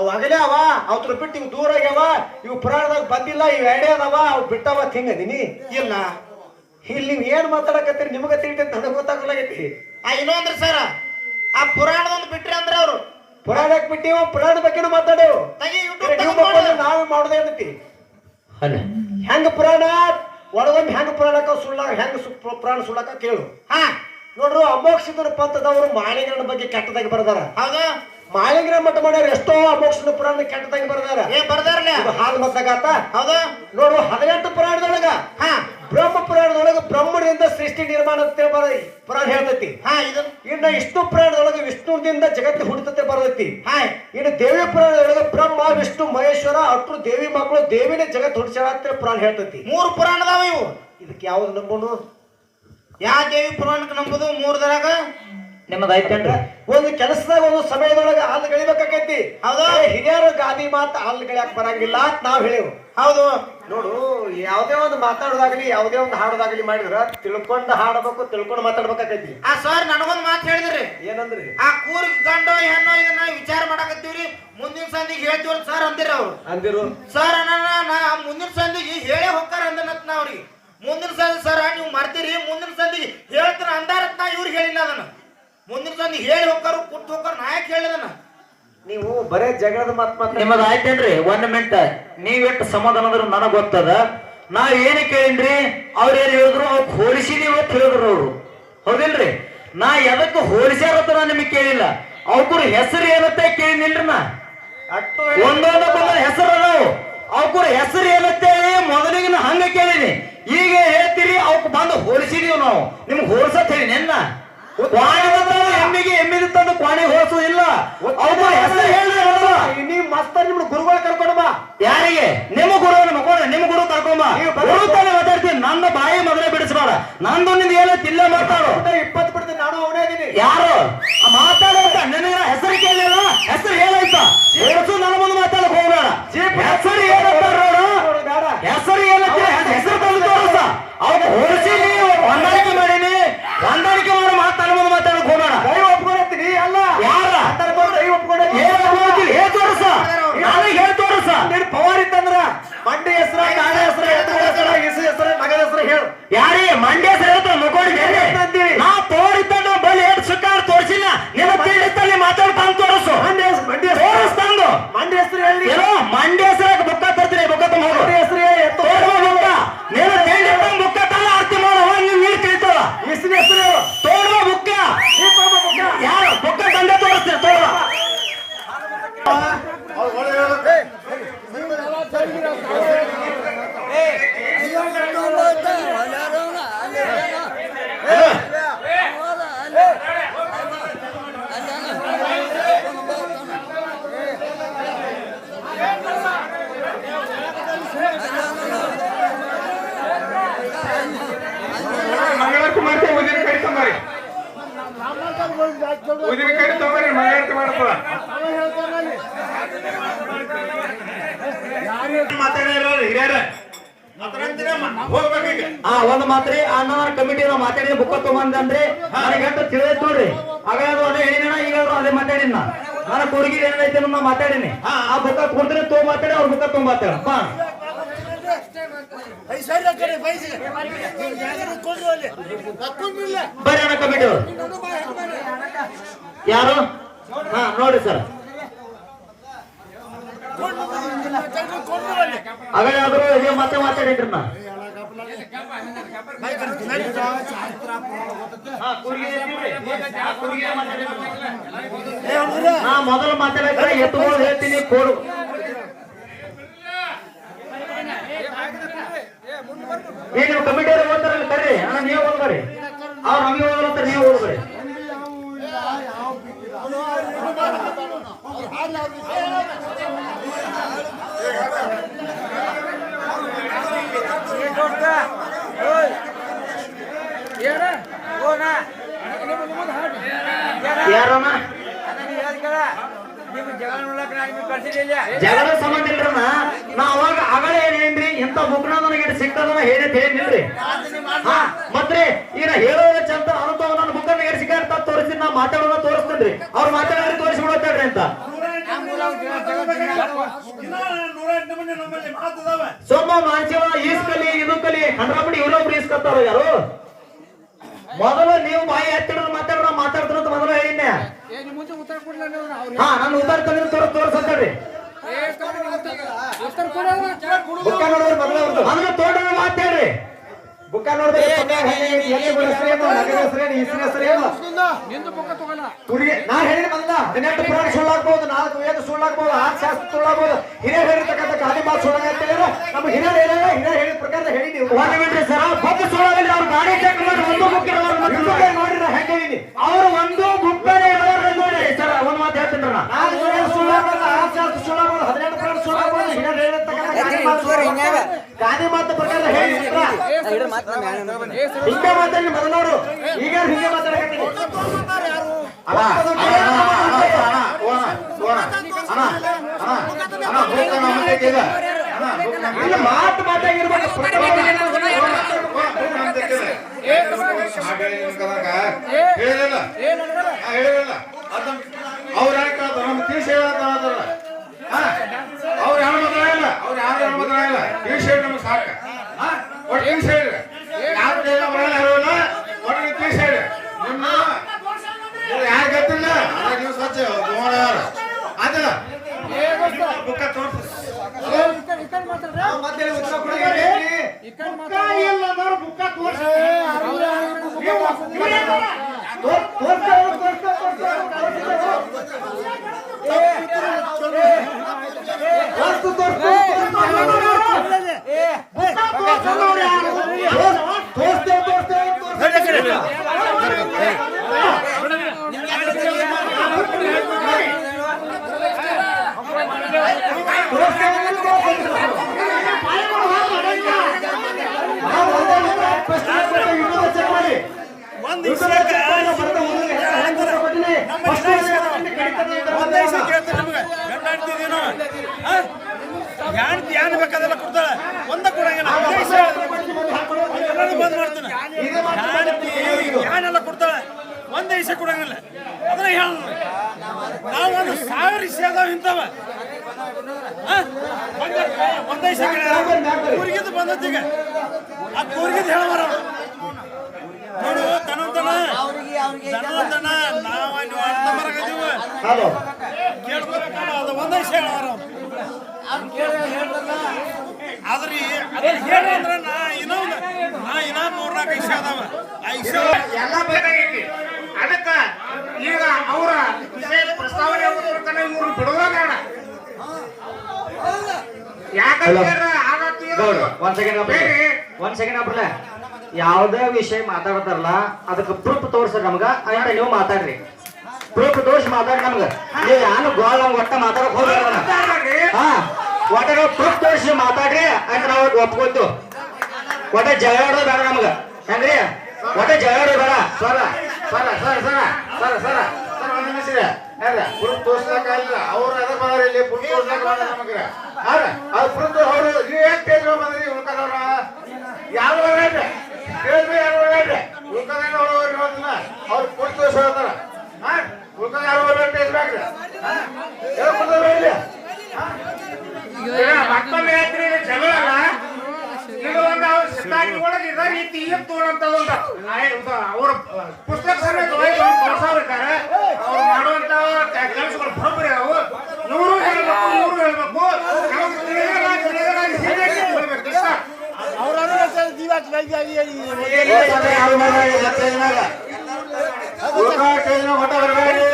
ಅವ್ ಅಗಲೇ ಅವ ಅವ್ರ ಬಿಟ್ಟು ಇವ್ ದೂರ ಆಗ್ಯಾವ ಇವ್ ಪುರಾಣದಾಗ ಬಂದಿಲ್ಲ ಇವ್ ಎಡೆ ಅದಾವ ಅವ್ ಬಿಟ್ಟವ ಹಿಂಗ ನೀನಿ ಇಲ್ಲ. ಇಲ್ಲಿ ನೀವ್ ಏನ್ ಮಾತಾಡಕತ್ತೀರಿ ನಿಮಗ ತಿಳಿತ ನನಗೆ ಗೊತ್ತಾಗಲಾಗೈತಿ. ಆ ಇನ್ನೊಂದ್ರಿ ಸರ್ ಆ ಪುರಾಣದೊಂದು ಬಿಟ್ರಿ ಅಂದ್ರೆ ಅವ್ರು. ಪುರಾಣಕ್ ಬಿಟ್ಟಿವ ಪುರಾಣ ಬಗ್ಗೆನೂ ಮಾತಾಡೇವು ನಾವೇ ಮಾಡೋದೇ ಏನೈತಿ ಅಲ್ಲ ಹೆಂಗ ಪುರಾಣ? ಒಳಗೊಮ್ಮೆ ಹೆಂಗ ಪುರಾಣಕ್ಕ ಸುಳ್ಳ ಹೆಂಗ ಸು- ಪುರಾಣ ಸುಳ್ಳಾಕ ಕೇಳು. ಹಾ. ನೋಡ್ರು ಅಮೋಕ್ಷಿತರ ಪಂಥದವರು ಮಾಳಿಂಗನ ಬಗ್ಗೆ ಕೆಟ್ಟದಾಗಿ ಬರ್ದಾರ. ಹೌದು. ಮಾಳಿಂಗನ ಮಠ ಮಾಡ್ಯಾರ ಎಷ್ಟೋ ಅಮೋಕ್ಷಣ ಪುರಾಣ ಕೆಟ್ಟದಾಗಿ ಬರ್ದಾರ. ಏನ್ ಬರ್ದಾರಲ್ಲ ಹಾಲು ಮದ್ದಾಗಾತ ಹೌದು? ನೋಡು ಹದಿನೆಂಟು ಪುರಾಣದೊಳಗ. ಹಾ. ಬ್ರಹ್ಮ ಪುರಾಣದೊಳಗ ಬ್ರಹ್ಮನಿಂದ ಸೃಷ್ಟಿ ನಿರ್ಮಾಣ ಅಂತ ಪುರಾಣ ಹೇಳ್ತೈತಿ. ಹಾ ಇದು. ಇನ್ನ ವಿಷ್ಣು ಪುರಾಣದೊಳಗ ವಿಷ್ಣುದಿಂದ ಜಗತ್ತು ಹುಡುತತೆ ಬರ್ತೈತಿ. ಹಾ. ಇನ್ನು ದೇವಿ ಪುರಾಣದೊಳಗ ಬ್ರಹ್ಮ ವಿಷ್ಣು ಮಹೇಶ್ವರ ಅಟ್ರು ದೇವಿ ಮಕ್ಕಳು ದೇವಿನೇ ಜಗತ್ ಹುಡ್ಸ್ಯಾರ ಅಂತ ಪುರಾಣ ಹೇಳ್ತೈತಿ. ಮೂರು ಪುರಾಣ ಅದಾವ ಇವು. ಇದಕ್ಕೆ ಯಾವ್ದು ನಂಬೋನು? ಯಾವ ದೇವಿ ಪುರಾಣಕ್ಕೆ ನಂಬುದು ಮೂರ್ದರಾಗ? ನಿಮ್ಮದು ಐತೇನ್ರಿ ಒಂದು ಕೆಲಸದಾಗ ಒಂದು ಸಮಯದೊಳಗೆ ಹಾಲು ಗಳಿಬೇಕಾಕೈತಿ. ಹೌದಾ? ಹಿರಿಯರು ಗಾದಿ ಮಾತು ಹಾಲು ಗಳಿಯಾಕ ಬರಂಗಿಲ್ಲ ಅಂತ ನಾವ್ ಹೇಳೇವು. ಹೌದು. ನೋಡು ಯಾವುದೇ ಒಂದು ಮಾತಾಡೋದಾಗ್ಲಿ ಯಾವುದೇ ಒಂದು ಹಾಡೋದಾಗ್ಲಿ ಮಾಡಿದ್ರ ತಿಳ್ಕೊಂಡು ಹಾಡಬೇಕು ತಿಳ್ಕೊಂಡು ಮಾತಾಡ್ಬೇಕಾಕೈತಿ. ಆ ಸರ್ ನನಗೊಂದು ಮಾತು ಹೇಳಿದ್ರಿ. ಏನಂದ್ರಿ? ಆ ಕೂರ್ ಗಂಡು ಹೆಣ್ಣು ಇದನ್ನ ವಿಚಾರ ಮಾಡಕತ್ತೀವ್ರಿ. ಮುಂದಿನ ಸಂದಿಗೆ ಹೇಳ್ತೀವ್ರಿ ಸರ್ ಅಂದಿರ ಅವ್ರು. ಅಂದಿರು? ಸರ್ ಅಣ್ಣ ನಾ ಮುಂದಿನ ಸಂದಿಗೆ ಹೇಳೇ ಹೋಗ್ತಾರ ಅಂದನತ್ ನಾ ಅವ್ರಿಗೆ ಮುಂದಿನ ಸಂದಿ ಸರ್ ನೀವು ಮರ್ತೀರಿ. ಮುಂದಿನ ಸಂದಿಗೆ ಹೇಳ್ತಾರ ಅಂದಾರತ್ ನಾ ಇವ್ರಿಗೆ ಹೇಳಿಲ್ಲ ಅದನ್ನ. ಮುಂದಿನ ತಂದು ಹೇಳಿ ಹೋಗ್ತಾರ ಕುಂತು ಹೋಗ್ತಾರ ನಾ ಯಾಕೆ ಹೇಳಿದನ ನೀವು ಬರೇ ಜಗಳದ ಮಾತು ಮಾತಾಡ. ನಿಮ್ಮದು ಆಯ್ತೇನ್ರಿ? ಒಂದ್ ಮಿನಿಟ್ ನೀವ್ ಎಷ್ಟು ಅಂದ್ರೆ ನನಗ್ ಗೊತ್ತದ. ನಾವ್ ಏನ್ ಕೇಳಿನ್ರಿ? ಅವ್ರ ಏನ್ ಹೇಳಿದ್ರು ಅವ್ಕ್ ಹೋಲಿಸಿ ಇವತ್ತು ಹೇಳಿದ್ರು ಅವ್ರು. ಹೌದಿಲ್ರಿ? ನಾ ಎದಕ್ಕೆ ಹೋಲಿಸ್ಯಾರತ್ತ ನಾ ನಿಮಗೆ ಕೇಳಿಲ್ಲ. ಅವ್ರ ಹೆಸರು ಏನತ್ತೆ ಕೇಳಿನಿಲ್ರಿ ನಾ. ಅಟ್ಟು ಒಂದೊಂದಕ್ಕೊಂದೊಂದು ಹೆಸರು ಅದಾವು. ಅವ್ರ ಹೆಸರು ಏನತ್ತೆ ಮೊದಲಿಗೆ ನಾ ಹಂಗ ಕೇಳಿನಿ. ಈಗ ಹೇಳ್ತೀರಿ ಅವ್ಕ ಬಂದು ಹೋಲಿಸಿದೀವಿ ನಾವು. ನಿಮ್ಗೆ ಹೋಲ್ಸತ್ ಹೇಳಿ ನೆನ್ನ. ಎಮ್ಮಿಗೆ ಎಮ್ಮಿದ ತಂದು ಕ್ವಾಣಿ ಇಲ್ಲ. ಅವ್ಕುರ್ ಹೆಸರು ಹೇಳಿದ್ರಲ್ಲ ನೀವು ಮಸ್ತ ನಿಮ್ಗೆ ಗುರುಗಳ ಕರ್ಕೊಂಡು ಬಾ. ಯಾರಿಗೆ? ನಿಮ್ಮ ಗುರು ಮಕ್ಕೋಣ ನಿಮ್ಮ ಗುರು ಕರ್ಕೊಂಬ. ಗುರು ತಾನೇ ಮಾತಾಡ್ತೀನಿ. ನನ್ನ ಬಾಯಿ ಮೊದಲೇ ಬಿಡಿಸ್ಬೇಡ. ನಂದು ನಿಂದ ಏನೈತಿ ತಿಲ್ಲೆ ಮಾತಾಡು ಇಪ್ಪತ್ತು ಬಿಡ್ತೀನಿ ನಾನು ಅವನೇ ಇದೀನಿ. ಯಾರು? ಮಾತಾಡೋ ನಿನಗ ಹೆಸರು ಕೇಳಿಲ್ಲ? ಹೆಸರು ಹೇಳಂತ ಹೆಸರು ನನ್ನ ಮುಂದೆ ಮಾತಾಡಕ್ ಹೋಗ್ಬೇಡ. ಹೆಸರು ಮಂಡ್ಯ ಆ ಒಂದ್ ಮಾತ್ರಿ ಅನ್ನ ಕಮಿಟಿ ಮಾತಾಡಿದ ಬುಕ್ಕ ತಗೊಂಡ್ರೆ ನನಗೆ ಅಂತ ತಿಳಿದ್ ನೋಡ್ರಿ. ಆಗ ಅದು ಅದೇ ಹೇಳಿನ ಈಗ ಅದು ಮಾತಾಡಿನ ನನ್ನ ಕೊಡುಗೆ ಏನೈತೆ ಅನ್ನೋದ್ ನಾ ಮಾತಾಡಿನಿ. ಆ ಬುಕ್ಕ ಕೊಡ್ತೀನಿ ತೋ ಮಾತಾಡಿ ಅವ್ರ ಬುಕ್ಕ ಮಾತಾಡ ಬಾ ಬರ್ರಿ ಅಣ್ಣ ಕಮಿಟಿ ಅವ್ರು. ಯಾರು? ಹಾ ನೋಡ್ರಿ ಸರ್. ಮತ್ತೆ ಮಾತಾಡಿದ್ರಿ ನಾ ಮೊದಲು ಎತ್ತುಗಳು ಹೇಳ್ತೀನಿ ಕೊಡು. ಏ ನೀವು ಕಮಿಟಿ ಅವ್ರು ಓದ್ಬೇಡಿ ಅವ್ರು ಯಾರಣ್ಣ ಜಗಳ ಸಂಬಂಧ ಇಲ್ರಮ್ಮ. ನಾ ಅವಾಗ ಅಗಳ ಏನೇನ್ರಿ ಇಂಥ ಬುಕ್ನ ನನಗೆ ಸಿಗ್ತದ ಸಿಕ್ಕದನ್ನ ಹೇಳಿ ಹೇಳಿಲ್ರಿ ಹಾ ಮತ್ರಿ ಈಗ ಹೇಳೋದ ಚಂದ ಅನುಭವ ನನ್ನ ಬುಕ್ಕನ್ನ ಇಟ್ಟು ಸಿಕ್ಕ ತೋರಿಸಿ ನಾ ಮಾತಾಡೋದ ತೋರಿಸ್ತೇನ್ರಿ. ಅವ್ರು ಮಾತಾಡೋದ್ರೆ ತೋರಿಸ್ಬಿಡತ್ತೇಳ್ರಿ ಅಂತ. ಸೊಮ್ಮ ಮಾಂಸವ ಈಸ್ಕಲಿ ಇದು ಕಲಿ ಹಂಡ್ರಾಪಡಿ ಇವರೊಬ್ರು ಈಸ್ಕೊತಾರ ಯಾರು? ಮೊದಲು ನೀವು ಬಾಯಿ ಹತ್ತಿರ ಮಾತಾಡ್ರ ಮಾತಾಡ್ತಾರ ಅಂತ ಮೊದಲು ಹೇಳಿನ ಹಾ ನಾನು ಉತ್ತರ ತಂದ್ರೆ ತೋರ್ ತೋರ್ಸಂತೇಳಿ ಬುಕ್ಕ ನೋಡಿದ್ರೆ ಮೊದಲು ಅದನ್ನ ಮೊದಲು ತೋಟದ ಮಾತಾಡ್ರಿ ಬುಕ್ಕ ನೋಡಿದ್ರೆ ನಾ ಹೇಳಿದ ಬಂದ ಹದಿನೆಂಟು ಪುರಾಣ ಸುಳ್ಳಾಗ್ಬೋದು ನಾಲ್ಕು ವೇದ ಸುಳ್ಳಾಗ್ಬೋದು ಆರು ಶಾಸ್ತ್ರ ಸುಳ್ಳಾಗ್ಬಹುದು ಹಿರಿಯ ಹೇಳಿರ್ತಕ್ಕಂಥ ಗಾದಿ ಮಾತು ಸುಳ್ಳಾಗತ್ತೆ ನಮ್ಮ ಹಿರಿಯರು ಹೇಳಿಲ್ಲ ಹಿರಿಯರು ಹೇಳಿದ ಪ್ರಕಾರ ಹೇಳಿ ನೀವು. ಒಂದು ಸರ್ ಬೊಕ್ಕ ಸುಳ್ಳಾಗಲಿ ಅವ್ರು ಗಾಡಿ ಚೆಕ್ ಮಾಡಿ ಒಂದು ಬುಕ್ ನೋಡಿರ ಹೆಂಗೆ ಅವ್ರು ಒಂದು ಬುಕ್ ನೋಡಿ. ಸರ್ ಒಂದು ಮಾತು ಹೇಳ್ತೀನಿ ನಾ. ನಾಲ್ಕು ಆರು ಹದಿನೆಂಟು ಹಿರಿಯರು ಹೇಳಿರ್ತಕ್ಕಂಥ ಗಾದಿ ಮಾತು. ಗಾದಿ ಮಾತು ಪ್ರಕಾರ ಹೇಳಿ ಹಿಂಗೆ ಮಾತಾಡಿ ಮೊದಲವರು ಈಗ ಹಿಂಗೆ ಮಾತಾಡಕತ್ತೀನಿ ಅಣ್ಣ ಅಣ್ಣ ಅಣ್ಣ ಅಣ್ಣ ಅಣ್ಣ ಅಣ್ಣ ಇದೆ ಮಾತು ಮಾತಾಗಿರ್ಬೇಕು ಹೇಳಿಲ್ಲ ಹೇಳಿಲ್ಲ ಅವ್ರ ನಮ್ಮ ತೀಸ್ ಹೇಳತ್ತಾರ ಅವ್ರ ಯಾರು ಮಾತಾಡಿಲ್ಲ ಅವ್ರ ಯಾರು ಯಾರು ಮಾತಾಡಿಲ್ಲ ತೀಸ್ ಹೇಳಿ ನಮ್ಗೆ ಸಾಕ ಒಟ್ಟು ತೀಸ್ ಹೇಳಿ ಯಾರು ಕೈಲ ಬರಲ್ಲ ಹೇಳಲ್ಲ ಒಟ್ಟು ತೀಸ್ ಹೇಳಿ ನಿಮ್ಮ ಯಾರು ಗೊತ್ತಿಲ್ಲ ಅದ್ರ ನೀವು ಸ್ವಚ್ಛ ಯಾರು ಆತಲ್ಲ ಬುಕ್ಕ ತೋರ್ಸಿ ಮತ್ತೆ ಉತ್ತರ ಕೊಡಬೇಡಿ. ತೋರ್- ತೋರ್ಸ್ತಾ ಹೋಗು, ತೋರ್ಸ್ತಾ, ತೋರ್ಸ್ತಾ ಹೋಗು, ತೋರ್ಸ್ತಾ ಹೋಗು. ತೋರ್ಸು, ತೋರ್ಸು, ತೋರ್ಸು. ತೋರ್ಸ್ತೇವೆ, ತೋರ್ಸ್ತೇವೆ, ತೋರ್ಸ್ತೇವೆ. ತೋರ್ಸ್ತೇವೆ, ತೋರ್ಸ್ತೇವೆ. ನಾವು ಒಂದೇ ಮಾತ್ರ ಪ್ರಶ್ನೆ ಹಾಕ್ಬಿಟ್ಟು ಇನ್ನೊಂದು ಚೆಕ್ ಮಾಡಿ. ಇನ್ನೊಂದು ಚೆಕ್ ಮಾಡಿ, ನಾವು ಬರೋದು ಹುಡುಗರಿಗೆ ಹೆಂಗ್ ಉತ್ತರ ಕೊಟ್ಟಿನಿ? ಫಸ್ಟ್ ಒಂದು ಹೇಳ್ತೀನಿ, ಕಡಿತದ ಉತ್ತರ ಬಂದಿಲ್ಲ. ಯಾನ್ ಬೇಕಾದೆಲ್ಲ ಕೊಡ್ತಾಳೆ ಒಂದ ಕೊಡಂಗಿಲ್ಲ ಬಂದ್ ಮಾಡ್ತಾನೆ ಯಾನೆಲ್ಲ ಕೊಡ್ತಾಳೆ ಒಂದೇ ಇಸೆ ಕೊಡಂಗಿಲ್ಲ ಅದನ್ನ ಹೇಳ ನಾವು ಒಂದು ಸಾವಿರ ಇಸೆ ಅದಾವ ಇಂಥವ ಆ? ಒಂದೇ ಇಸೆ ಕೂರ್ಗಿದ್ದು ಬಂದತ್ತೀಗ ಆ ಕೂರ್ಗಿದ್ದು ಹೇಳಬಾರ ಆದ್ರೆ ಅದನ್ನ ಹೇಳಿ ಅಂದ್ರೆ ನಾ ಇನ್ನೊಂದು ನಾ ಇನ್ನ ಮೂರ್ನಾಲ್ಕು ಇಸೆ ಅದಾವ ಆ ಇಸೆ ಎಲ್ಲ ಬೇಕಾಗೈತಿ ಅದಕ್ಕ ಈಗ ಅವರ ವಿಷಯ ಪ್ರಸ್ತಾವನೆ ಆಗೋದ್ರ ಇವ್ರು ಬಿಡೋದ ಬೇಡ ಯಾಕಂದ್ರೆ ಆಗತ್ತಿ ಗೌಡ್ರು, ಒಂದ್ ಸೆಕೆಂಡ್ ಬೇಡ್ರಿ. ಒಂದ್ ಸೆಕೆಂಡ್ ಅಪ್ರಲ್ಲ ಯಾವ್ದೇ ವಿಷಯ ಮಾತಾಡ್ತಾರಲ್ಲ, ಅದಕ್ಕೆ ಪ್ರೂಫ್ ತೋರ್ಸ್ರಿ ನಮ್ಗ. ಅಂತ ನೀವು ಮಾತಾಡ್ರಿ. ಪ್ರೂಫ್ ತೋರ್ಸಿ ಮಾತಾಡ್ರಿ ನಮ್ಗ. ನೀವು ಯಾನು ಗೋಲ್ ನಮ್ಗೆ ಒಟ್ಟ ಮಾತಾಡಕ್ ಹೋಗ್ರಿ ಹಾ ಪ್ರೂಫ್ ತೋರ್ಸಿ ಮಾತಾಡ್ರಿ ಅಂತ ನಾವು ಒಪ್ಕೊತು. ಒಟ್ಟ ಜಗಳಾಡೋದು ಬೇಡ ನಮ್ಗ. ಹೆಂಗ್ರಿ? ಒಟ್ಟ ಜಗಳಾಡೋದು ಬೇಡ. ಸರ ಸರ ಸರ ಸರ ಸರ ಸರ ಸರ ಯಾರ ಪುರುಷ ಅವ್ರು ಅದ ಬಂದ್ರೆ ಇಲ್ಲಿ ಯಾವ ಅವ್ರು ತೋರ್ಸ ಹೇಳ್ತಾರ ಹಾ? ಉಳ್ಕದ ಯಾರು ಜಗಳ ಇದು ಒಂದು ಅವ್ರ ಪುಸ್ತಕ ಒಳಗೆ ಇದ ರೀತಿ ಅವ್ರ ಪುಸ್ತಕ ಸಮೇತ ತೋರ್ಸಾವ್ರಿದ್ದಾರೆ ಅವ್ರು ಮಾಡುವಂತ ಕೆಲಸಗಳು ಬರೋಬ್ಬರಿ ಅವು ಒಟ್ಟ ಬರಬೇಡಿ.